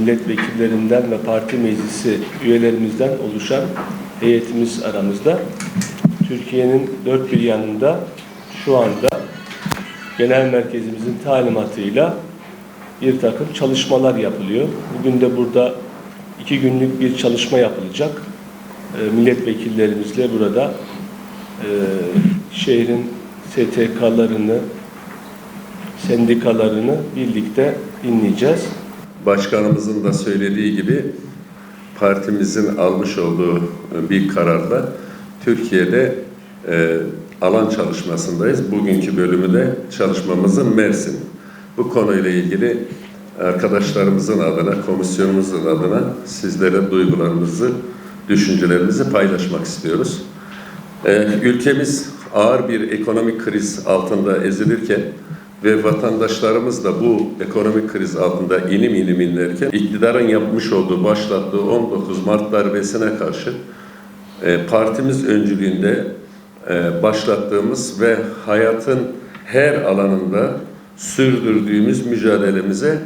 milletvekillerinden ve parti meclisi üyelerimizden oluşan heyetimiz aramızda. Türkiye'nin dört bir yanında şu anda genel merkezimizin talimatıyla bir takım çalışmalar yapılıyor. Bugün de burada iki günlük bir çalışma yapılacak. E, milletvekillerimizle burada e, şehrin STK'larını, sendikalarını birlikte dinleyeceğiz. Başkanımızın da söylediği gibi partimizin almış olduğu bir kararla Türkiye'de e, alan çalışmasındayız. Bugünkü bölümü de çalışmamızın Mersin. Bu konuyla ilgili arkadaşlarımızın adına, komisyonumuzun adına sizlere duygularımızı, düşüncelerimizi paylaşmak istiyoruz. Ee, ülkemiz ağır bir ekonomik kriz altında ezilirken ve vatandaşlarımız da bu ekonomik kriz altında inim inim inlerken iktidarın yapmış olduğu, başlattığı 19 Mart darbesine karşı e, partimiz öncülüğünde e, başlattığımız ve hayatın her alanında sürdürdüğümüz mücadelemize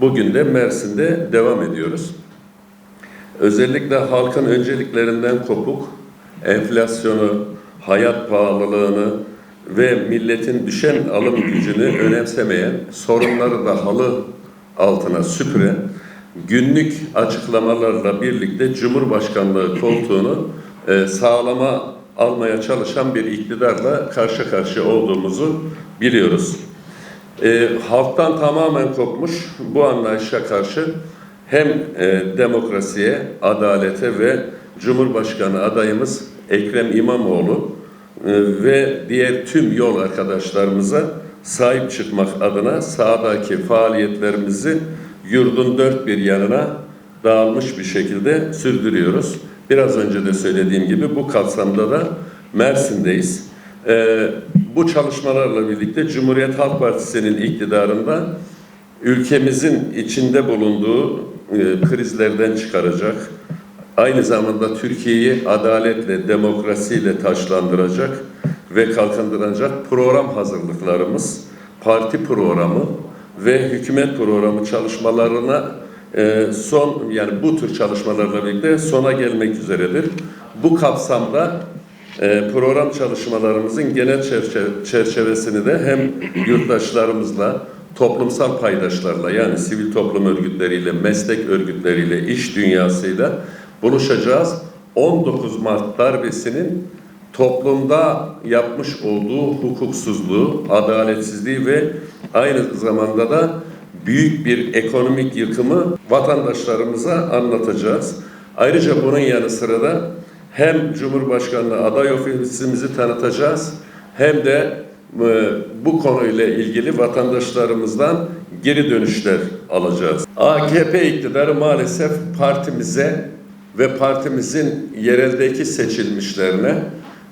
bugün de Mersin'de devam ediyoruz. Özellikle halkın önceliklerinden kopuk, enflasyonu, hayat pahalılığını ve milletin düşen alım gücünü önemsemeyen, sorunları da halı altına süpüren, günlük açıklamalarla birlikte Cumhurbaşkanlığı koltuğunu e, sağlama almaya çalışan bir iktidarla karşı karşıya olduğumuzu biliyoruz. E, halktan tamamen kopmuş bu anlayışa karşı hem e, demokrasiye, adalete ve Cumhurbaşkanı adayımız Ekrem İmamoğlu ve diğer tüm yol arkadaşlarımıza sahip çıkmak adına sahadaki faaliyetlerimizi yurdun dört bir yanına dağılmış bir şekilde sürdürüyoruz. Biraz önce de söylediğim gibi bu kapsamda da Mersin'deyiz. Ee, bu çalışmalarla birlikte Cumhuriyet Halk Partisi'nin iktidarında ülkemizin içinde bulunduğu e, krizlerden çıkaracak, aynı zamanda Türkiye'yi adaletle, demokrasiyle taşlandıracak ve kalkındıracak program hazırlıklarımız, parti programı ve hükümet programı çalışmalarına e, son yani bu tür çalışmalarla birlikte sona gelmek üzeredir. Bu kapsamda e, program çalışmalarımızın genel çerçe- çerçevesini de hem yurttaşlarımızla, toplumsal paydaşlarla yani sivil toplum örgütleriyle, meslek örgütleriyle, iş dünyasıyla buluşacağız. 19 Mart darbesinin toplumda yapmış olduğu hukuksuzluğu, adaletsizliği ve aynı zamanda da büyük bir ekonomik yıkımı vatandaşlarımıza anlatacağız. Ayrıca bunun yanı sıra da hem Cumhurbaşkanlığı aday ofisimizi tanıtacağız hem de e, bu konuyla ilgili vatandaşlarımızdan geri dönüşler alacağız. AKP iktidarı maalesef partimize ve partimizin yereldeki seçilmişlerine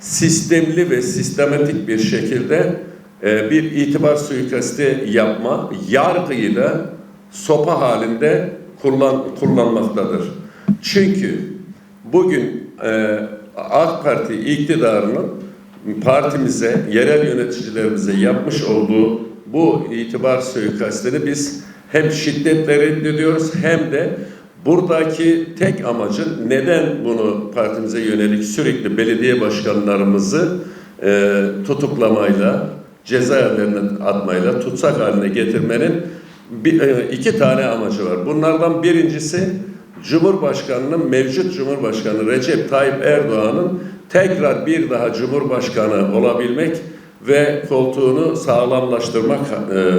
sistemli ve sistematik bir şekilde e, bir itibar suikasti yapma, yargıyla sopa halinde kullan, kullanmaktadır. Çünkü bugün e, AK Parti iktidarının partimize, yerel yöneticilerimize yapmış olduğu bu itibar suikastini biz hem şiddetle reddediyoruz hem de buradaki tek amacın neden bunu partimize yönelik sürekli belediye başkanlarımızı e, tutuklamayla, cezaevlerine atmayla, tutsak haline getirmenin bir, e, iki tane amacı var. Bunlardan birincisi Cumhurbaşkanının mevcut Cumhurbaşkanı Recep Tayyip Erdoğan'ın tekrar bir daha Cumhurbaşkanı olabilmek ve koltuğunu sağlamlaştırmak e,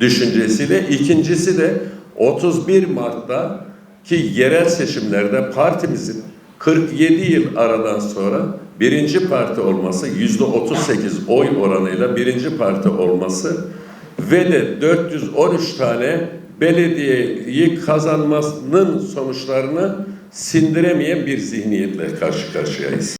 düşüncesiyle. İkincisi de 31 Mart'ta ki yerel seçimlerde partimizin 47 yıl aradan sonra birinci parti olması, yüzde 38 oy oranıyla birinci parti olması ve de 413 tane belediyeyi kazanmasının sonuçlarını sindiremeyen bir zihniyetle karşı karşıyayız.